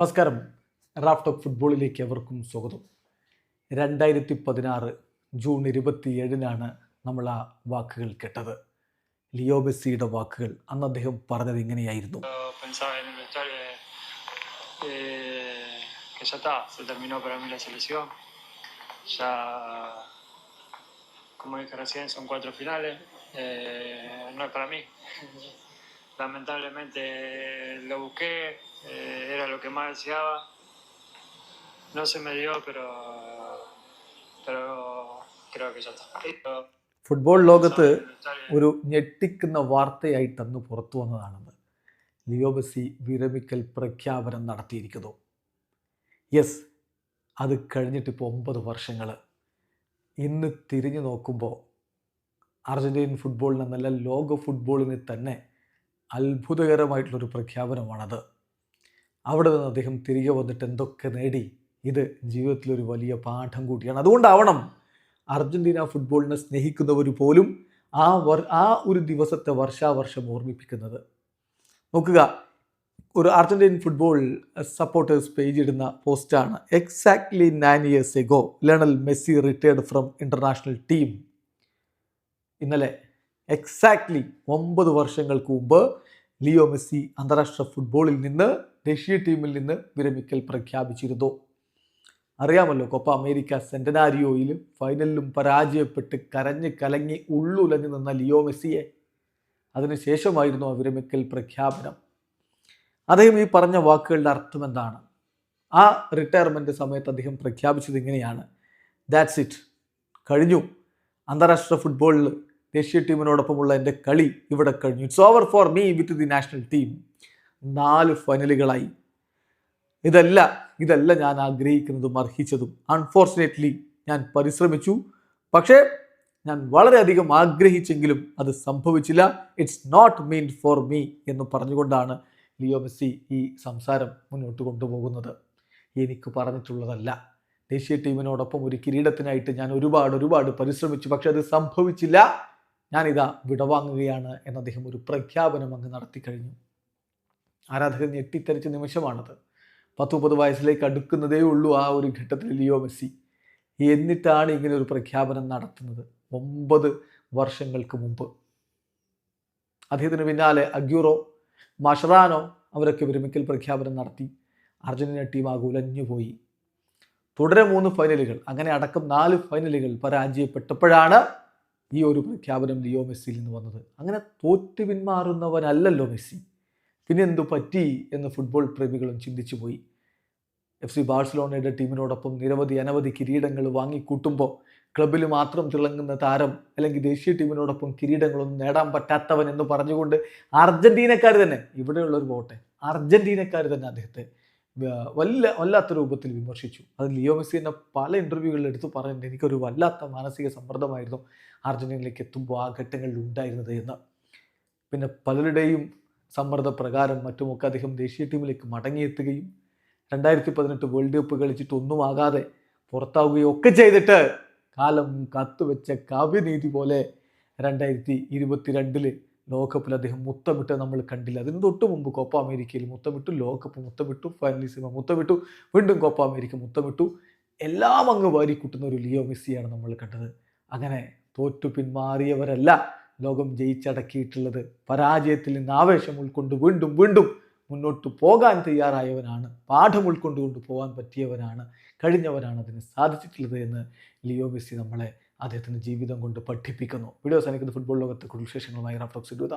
നമസ്കാരം. Raf talk ഫുട്ബോളിലേക്ക് എവർക്കും സ്വാഗതം. രണ്ടായിരത്തി പതിനാറ് ജൂൺ ഇരുപത്തി ഏഴിനാണ് നമ്മൾ ആ വാക്കുകൾ കേട്ടത്. ലിയോ ബെസ്സിയുടെ വാക്കുകൾ. അന്ന് അദ്ദേഹം പറഞ്ഞത് ഇങ്ങനെയായിരുന്നു. Como dije recién, son cuatro finales. Eh, no es para mí. Lamentablemente lo busqué, eh, era lo que más deseaba. No se me dio, pero, pero creo que ya está. Pero- football ലോകത്ത് ഒരു ഞെട്ടിക്കുന്ന വാർത്തയായിട്ട് അന്ന് പുറത്തു വന്നതാണെന്ന് Leo Bessy വിരമിക്കൽ പ്രഖ്യാപനം നടത്തിയിരിക്കുന്നു yes അത് കഴിഞ്ഞിട്ടിപ്പോൾ ഒമ്പത് വർഷങ്ങൾ ഇന്ന് തിരിഞ്ഞു നോക്കുമ്പോൾ അർജന്റീൻ ഫുട്ബോളിനെന്നല്ല ലോക ഫുട്ബോളിനെ തന്നെ അത്ഭുതകരമായിട്ടുള്ളൊരു പ്രഖ്യാപനമാണത്. അവിടെ നിന്ന് അദ്ദേഹം തിരികെ വന്നിട്ട് എന്തൊക്കെ നേടി? ഇത് ജീവിതത്തിലൊരു വലിയ പാഠം കൂടിയാണ്. അതുകൊണ്ടാവണം അർജന്റീന ഫുട്ബോളിനെ സ്നേഹിക്കുന്നവർ പോലും ആ വർ ആ ഒരു ദിവസത്തെ വർഷാവർഷം ഓർമ്മിപ്പിക്കുന്നത്. നോക്കുക ഒരു അർജന്റീൻ ഫുട്ബോൾ സപ്പോർട്ടേഴ്സ് പേജ് ഇടുന്ന പോസ്റ്റാണ്. Exactly nine years ago Lionel Messi retired from international team ഇന്നലെ എക്സാക്ട്ലി ഒമ്പത് വർഷങ്ങൾക്ക് മുമ്പ് ലിയോ മെസ്സി അന്താരാഷ്ട്ര ഫുട്ബോളിൽ നിന്ന് ദേശീയ ടീമിൽ നിന്ന് വിരമിക്കൽ പ്രഖ്യാപിച്ചിരുന്നു. അറിയാമല്ലോ കൊപ്പ അമേരിക്ക സെന്റനാരിയോയിലും ഫൈനലിലും പരാജയപ്പെട്ട് കരഞ്ഞ് കലങ്ങി ഉള്ളുലഞ്ഞു നിന്ന ലിയോ മെസ്സിയെ അതിനുശേഷമായിരുന്നു ആ വിരമിക്കൽ പ്രഖ്യാപനം. അദ്ദേഹം ഈ പറഞ്ഞ വാക്കുകളുടെ അർത്ഥം എന്താണ്? ആ റിട്ടയർമെന്റ് സമയത്ത് അദ്ദേഹം പ്രഖ്യാപിച്ചത് ഇങ്ങനെയാണ്. ദാറ്റ്സ് ഇറ്റ് കഴിഞ്ഞു. അന്താരാഷ്ട്ര ഫുട്ബോളിൽ ദേശീയ ടീമിനോടൊപ്പമുള്ള എന്റെ കളി ഇവിടെ കഴിഞ്ഞു. It's over for me with the national team നാല് ഫൈനലുകളായി ഇതല്ല ഇതല്ല ഞാൻ ആഗ്രഹിക്കുന്നതും അർഹിച്ചതും. അൺഫോർച്ചുനേറ്റ്ലി ഞാൻ പരിശ്രമിച്ചു. പക്ഷേ ഞാൻ വളരെയധികം ആഗ്രഹിച്ചെങ്കിലും അത് സംഭവിച്ചില്ല. It's not meant for me എന്ന് പറഞ്ഞുകൊണ്ടാണ് ലിയോ മെസ്സി ഈ സംസാരം മുന്നോട്ട് കൊണ്ടുപോകുന്നത്. എനിക്ക് പറഞ്ഞിട്ടുള്ളതല്ല. ദേശീയ ടീമിനോടൊപ്പം ഒരു കിരീടത്തിനായിട്ട് ഞാൻ ഒരുപാട് ഒരുപാട് പരിശ്രമിച്ചു. പക്ഷെ അത് സംഭവിച്ചില്ല. ഞാനിതാ വിടവാങ്ങുകയാണ് എന്ന് അദ്ദേഹം ഒരു പ്രഖ്യാപനം അങ്ങ് നടത്തി കഴിഞ്ഞു. ആരാധകർ ഞെട്ടിത്തെറിച്ച നിമിഷമാണത്. പത്ത് മുപ്പത് വയസ്സിലേക്ക് അടുക്കുന്നതേ ഉള്ളൂ ആ ഒരു ഘട്ടത്തിൽ ലിയോ മെസ്സി. എന്നിട്ടാണ് ഇങ്ങനെ ഒരു പ്രഖ്യാപനം നടത്തുന്നത്. ഒമ്പത് വർഷങ്ങൾക്ക് മുമ്പ്. അദ്ദേഹത്തിന് പിന്നാലെ അഗ്യൂറോ മഷറാനോ അവരൊക്കെ വിരമിക്കൽ പ്രഖ്യാപനം നടത്തി. അർജന്റീന ടീം ആകുലഞ്ഞുപോയി തുടരെ മൂന്ന് ഫൈനലുകൾ. അങ്ങനെ അടക്കം നാല് ഫൈനലുകൾ പരാജയപ്പെട്ടപ്പോഴാണ് ഈ ഒരു പ്രഖ്യാപനം ലിയോ മെസ്സിയിൽ നിന്ന് വന്നത്. അങ്ങനെ തോറ്റു പിന്മാറുന്നവനല്ലല്ലോ മെസ്സി. പിന്നെ എന്തു പറ്റി എന്ന് ഫുട്ബോൾ പ്രേമികളും ചിന്തിച്ചു പോയി. എഫ് സി ബാഴ്സലോണയുടെ ടീമിനോടൊപ്പം നിരവധി അനവധി കിരീടങ്ങൾ വാങ്ങിക്കൂട്ടുമ്പോൾ ക്ലബിൽ മാത്രം തിളങ്ങുന്ന താരം അല്ലെങ്കിൽ ദേശീയ ടീമിനോടൊപ്പം കിരീടങ്ങളൊന്നും നേടാൻ പറ്റാത്തവൻ എന്ന് പറഞ്ഞുകൊണ്ട് അർജന്റീനക്കാർ തന്നെ ഇവിടെയുള്ളൊരു വോട്ടെ അർജന്റീനക്കാർ തന്നെ അദ്ദേഹത്തെ വല്ല വല്ലാത്ത രൂപത്തിൽ വിമർശിച്ചു. അത് ലിയോ മെസ്സി തന്നെ പല ഇന്റർവ്യൂകളിൽ എടുത്തു പറയുന്നുണ്ട് എനിക്കൊരു വല്ലാത്ത മാനസിക സമ്മർദ്ദമായിരുന്നു അർജന്റീനയിലേക്ക് എത്തുമ്പോൾ ആ ഘട്ടങ്ങളിൽ ഉണ്ടായിരുന്നത് എന്ന്. പിന്നെ പലരുടെയും സമ്മർദ്ദ പ്രകാരം മറ്റുമൊക്കെ അദ്ദേഹം ദേശീയ ടീമിലേക്ക് മടങ്ങിയെത്തുകയും രണ്ടായിരത്തി പതിനെട്ട് വേൾഡ് കപ്പ് കളിച്ചിട്ട് ഒന്നും ആകാതെ പുറത്താവുകയും ഒക്കെ ചെയ്തിട്ട് കാലം കത്തുവെച്ച കാവ്യനീതി പോലെ രണ്ടായിരത്തി ഇരുപത്തിരണ്ടിൽ ലോകകപ്പിൽ അദ്ദേഹം മുത്തമിട്ട് നമ്മൾ കണ്ടില്ല. അതിന് തൊട്ട് മുമ്പ് കോപ്പ അമേരിക്കയിൽ മുത്തമിട്ടു ലോകകപ്പ് മുത്തമിട്ടു ഫൈനലിസിമ മുത്തമിട്ടു വീണ്ടും കോപ്പ അമേരിക്ക മുത്തമിട്ടു. എല്ലാം അങ്ങ് വാരിക്കൂട്ടുന്ന ഒരു ലിയോ മെസ്സിയാണ് നമ്മൾ കണ്ടത്. അങ്ങനെ തോറ്റു പിന്മാറിയവരല്ല ലോകം ജയിച്ചടക്കിയിട്ടുള്ളത്. പരാജയത്തിൽ നിന്ന് ആവേശം ഉൾക്കൊണ്ട് വീണ്ടും വീണ്ടും മുന്നോട്ട് പോകാൻ തയ്യാറായവനാണ്. പാഠം ഉൾക്കൊണ്ടുകൊണ്ട് പോകാൻ പറ്റിയവനാണ്. കഴിഞ്ഞവനാണ് അതിന് സാധിച്ചിട്ടുള്ളത് എന്ന് ലിയോ മെസ്സി നമ്മളെ അദ്ദേഹത്തിന്റെ ജീവിതം കൊണ്ട് പഠിപ്പിക്കുന്നു. വീഡിയോസ് എനിക്ക് ഫുട്ബോൾ ലോകത്തെ കൂടുതൽ വിശേഷങ്ങളുമായി റാഫ്റ്റോക്സ് ഇടുക